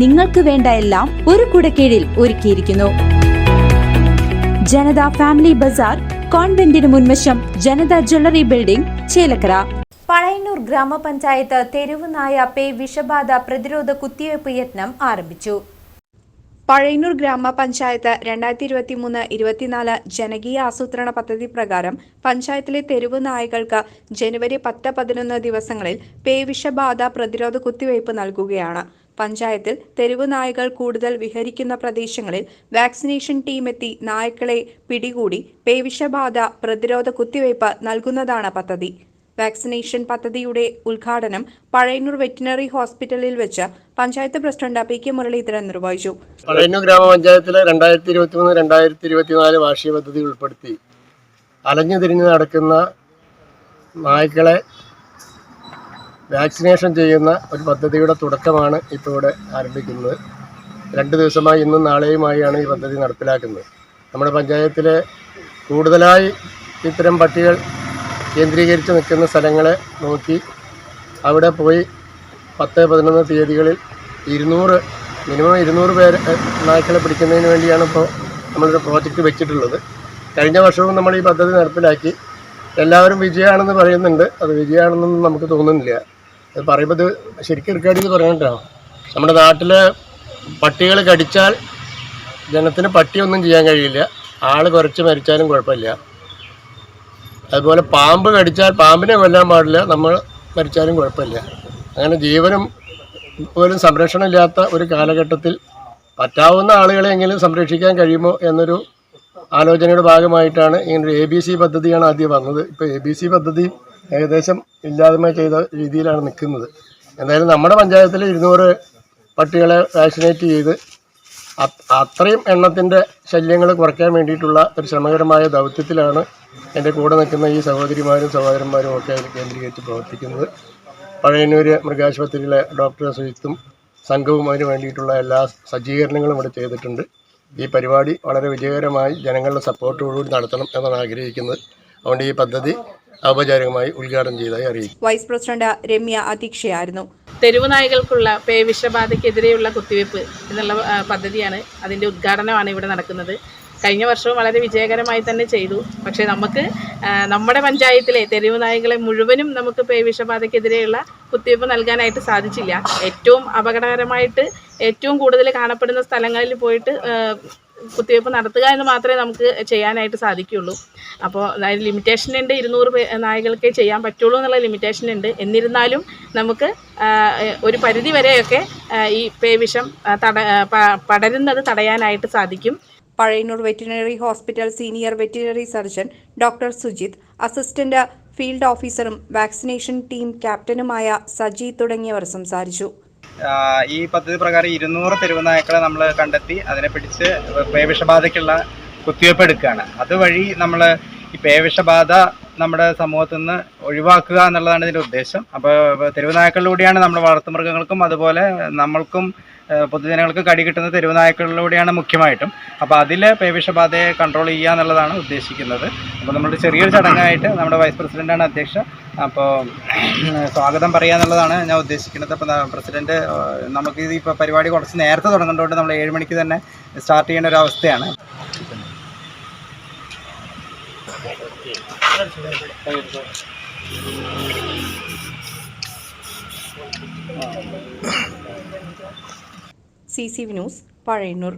നിങ്ങൾക്ക് വേണ്ട എല്ലാം ഒരു കുടക്കീഴിൽ ഒരുക്കിയിരിക്കുന്നു. ജനത ഫാമിലി ബസാർ കോൺവെന്റിന് മുൻവശം ജനത ജ്വല്ലറി ബിൽഡിംഗ് ചേലക്കര. പഴയന്നൂർ ഗ്രാമപഞ്ചായത്ത് തെരുവ് നായ പേ വിഷബാധ പ്രതിരോധ കുത്തിവയ്പ് യത്നം ആരംഭിച്ചു. പഴയന്നൂർ ഗ്രാമപഞ്ചായത്ത് രണ്ടായിരത്തി ഇരുപത്തി മൂന്ന് ഇരുപത്തിനാല് ജനകീയ ആസൂത്രണ പദ്ധതി പ്രകാരം പഞ്ചായത്തിലെ തെരുവ് നായകൾക്ക് ജനുവരി പത്ത് പതിനൊന്ന് ദിവസങ്ങളിൽ പേവിഷബാധ പ്രതിരോധ കുത്തിവയ്പ് നൽകുകയാണ്. പഞ്ചായത്തിൽ തെരുവ് നായകൾ കൂടുതൽ വിഹരിക്കുന്ന പ്രദേശങ്ങളിൽ വാക്സിനേഷൻ ടീമെത്തി നായ്ക്കളെ പിടികൂടി പേവിഷബാധ പ്രതിരോധ കുത്തിവയ്പ് നൽകുന്നതാണ് പദ്ധതി. വാക്സിനേഷൻ പദ്ധതിയുടെ ഉദ്ഘാടനം പഴയന്നൂർ വെറ്റിനറി ഹോസ്പിറ്റലിൽ വെച്ച് panchayat president P K Muraleedharan നിർവഹിച്ചു. പഴയന്നൂർ ഗ്രാമപഞ്ചായത്തിലെ രണ്ടായിരത്തി ഇരുപത്തി മൂന്ന് രണ്ടായിരത്തി ഇരുപത്തിനാല് വാർഷിക പദ്ധതി ഉൾപ്പെടുത്തി അലഞ്ഞു തിരിഞ്ഞ് നടക്കുന്ന നായ്ക്കളെ വാക്സിനേഷൻ ചെയ്യുന്ന ഒരു പദ്ധതിയുടെ തുടക്കമാണ് ഇപ്പോൾ ഇവിടെ ആരംഭിക്കുന്നത്. രണ്ട് ദിവസമായി ഇന്നും നാളെയുമായാണ് ഈ പദ്ധതി നടപ്പിലാക്കുന്നത്. നമ്മുടെ പഞ്ചായത്തിലെ കൂടുതലായി ഇത്തരം പട്ടികൾ കേന്ദ്രീകരിച്ച് നിൽക്കുന്ന സ്ഥലങ്ങളെ നോക്കി അവിടെ പോയി പത്ത് പതിനൊന്ന് തീയതികളിൽ ഇരുന്നൂറ് മിനിമം ഇരുന്നൂറ് പേര് നായ്ക്കളെ പിടിക്കുന്നതിന് വേണ്ടിയാണ് ഇപ്പോൾ നമ്മളൊരു പ്രോജക്റ്റ് വെച്ചിട്ടുള്ളത്. കഴിഞ്ഞ വർഷവും നമ്മൾ ഈ പദ്ധതി നടപ്പിലാക്കി. എല്ലാവരും വിജയമാണെന്ന് പറയുന്നുണ്ട്. അത് വിജയമാണെന്നൊന്നും നമുക്ക് തോന്നുന്നില്ല. പറയുമ്പോൾ ഇത് ശരിക്കും റെക്കോർഡ് ചെയ്ത് പറയണ്ടോ നമ്മുടെ നാട്ടിൽ പട്ടികൾ കടിച്ചാൽ ജനത്തിന് പട്ടിയൊന്നും ചെയ്യാൻ കഴിയില്ല. ആൾ കുറച്ച് മരിച്ചാലും കുഴപ്പമില്ല. അതുപോലെ പാമ്പ് കടിച്ചാൽ പാമ്പിനെ കൊല്ലാൻ പാടില്ല. നമ്മൾ മരിച്ചാലും കുഴപ്പമില്ല. അങ്ങനെ ജീവനും പോലും സംരക്ഷണമില്ലാത്ത ഒരു കാലഘട്ടത്തിൽ പറ്റാവുന്ന ആളുകളെങ്കിലും സംരക്ഷിക്കാൻ കഴിയുമോ എന്നൊരു ആലോചനയുടെ ഭാഗമായിട്ടാണ് ഇങ്ങനൊരു എ ബി സി പദ്ധതിയാണ് ആദ്യം വന്നത്. ഇപ്പോൾ എ ബി സി പദ്ധതി ഏകദേശം ഇല്ലായ്മ ചെയ്ത രീതിയിലാണ് നിൽക്കുന്നത്. എന്തായാലും നമ്മുടെ പഞ്ചായത്തിൽ ഇരുന്നൂറ് പട്ടികളെ വാക്സിനേറ്റ് ചെയ്ത് അത്രയും എണ്ണത്തിന്റെ ശല്യങ്ങൾ കുറയ്ക്കാൻ വേണ്ടിയിട്ടുള്ള ഒരു ശ്രമകരമായ ദൗത്യത്തിലാണ് എന്റെ കൂടെ നിൽക്കുന്ന ഈ സഹോദരിമാരും സഹോദരന്മാരും ഒക്കെ അതിൽ കേന്ദ്രീകരിച്ച് പ്രവർത്തിക്കുന്നത്. പഴയന്നൂർ മൃഗാശുപത്രിയിലെ ഡോക്ടർ സുജിത്തും സംഘവും അതിന് വേണ്ടിയിട്ടുള്ള എല്ലാ സജ്ജീകരണങ്ങളും ഇവിടെ ചെയ്തിട്ടുണ്ട്. ഈ പരിപാടി വളരെ വിജയകരമായി ജനങ്ങളുടെ സപ്പോർട്ടോടുകൂടി നടത്തണം എന്നാണ് ആഗ്രഹിക്കുന്നത്. അതുകൊണ്ട് ഈ പദ്ധതി ഔപചാരികമായി ഉദ്ഘാടനം ചെയ്തതായി അറിയിച്ചു. വൈസ് പ്രസിഡന്റ് രമ്യ അധ്യക്ഷയായിരുന്നു. തെരുവ് നായ്കൾക്കുള്ള പേ വിഷബാധയ്ക്കെതിരെയുള്ള കുത്തിവയ്പ്പ് എന്നുള്ള പദ്ധതിയാണ് അതിന്റെ ഉദ്ഘാടനമാണ് ഇവിടെ നടക്കുന്നത്. കഴിഞ്ഞ വർഷവും വളരെ വിജയകരമായി തന്നെ ചെയ്തു. പക്ഷേ നമുക്ക് നമ്മുടെ പഞ്ചായത്തിലെ തെരുവ് നായ്കളെ മുഴുവനും നമുക്ക് പേ വിഷബാധയ്ക്കെതിരെയുള്ള കുത്തിവയ്പ്പ് നൽകാനായിട്ട് സാധിച്ചില്ല. ഏറ്റവും അപകടകരമായിട്ട് ഏറ്റവും കൂടുതൽ കാണപ്പെടുന്ന സ്ഥലങ്ങളിൽ പോയിട്ട് കുത്തിവയ്പ്പ് നടത്തുക എന്ന് മാത്രമേ നമുക്ക് ചെയ്യാനായിട്ട് സാധിക്കുകയുള്ളൂ. അപ്പോൾ അതിന് ലിമിറ്റേഷൻ ഉണ്ട് ഇരുന്നൂറ് നായകൾക്കേ ചെയ്യാൻ പറ്റുള്ളൂ എന്നുള്ള ലിമിറ്റേഷൻ ഉണ്ട്. എന്നിരുന്നാലും നമുക്ക് ഒരു പരിധി വരെയൊക്കെ ഈ പേവിഷം തട പടരുന്നത് തടയാനായിട്ട് സാധിക്കും. Pazhayannur veterinary hospital senior veterinary surgeon doctor Sujith assistant field ഓഫീസറും വാക്സിനേഷൻ ടീം ക്യാപ്റ്റനുമായ സജി തുടങ്ങിയവർ സംസാരിച്ചു. ഈ പദ്ധതി പ്രകാരം ഇരുന്നൂറ് തെരുവ് നായ്ക്കളെ നമ്മൾ കണ്ടെത്തി അതിനെ പിടിച്ച് പേവിഷബാധയ്ക്കുള്ള കുത്തിവയ്പ് എടുക്കുകയാണ്. അതുവഴി നമ്മൾ ഈ പേവിഷബാധ നമ്മുടെ സമൂഹത്തിൽ നിന്ന് ഒഴിവാക്കുക എന്നുള്ളതാണ് ഇതിന്റെ ഉദ്ദേശം. അപ്പോൾ തെരുവ് നായ്ക്കളിലൂടെയാണ് നമ്മൾ വളർത്തുമൃഗങ്ങൾക്കും അതുപോലെ നമ്മൾക്കും പൊതുജനങ്ങൾക്ക് കടി കിട്ടുന്ന തെരുവ് നായ്ക്കളിലൂടെയാണ് മുഖ്യമായിട്ടും അപ്പോൾ അതിൽ പേവിഷബാധയെ കൺട്രോൾ ചെയ്യുക എന്നുള്ളതാണ് ഉദ്ദേശിക്കുന്നത്. അപ്പോൾ നമ്മുടെ ചെറിയൊരു ചടങ്ങായിട്ട് നമ്മുടെ വൈസ് പ്രസിഡന്റാണ് അധ്യക്ഷ. അപ്പോൾ സ്വാഗതം പറയുക എന്നുള്ളതാണ് ഞാൻ ഉദ്ദേശിക്കുന്നത്. അപ്പോൾ പ്രസിഡന്റ് ഏഹ്, നമുക്ക് ഇത് ഇപ്പോൾ പരിപാടി കുറച്ച് നേരത്തെ തുടങ്ങേണ്ടതുകൊണ്ട് നമ്മൾ ഏഴ് മണിക്ക് തന്നെ സ്റ്റാർട്ട് ചെയ്യേണ്ട ഒരു അവസ്ഥയാണ്. C C V news Pazhayannur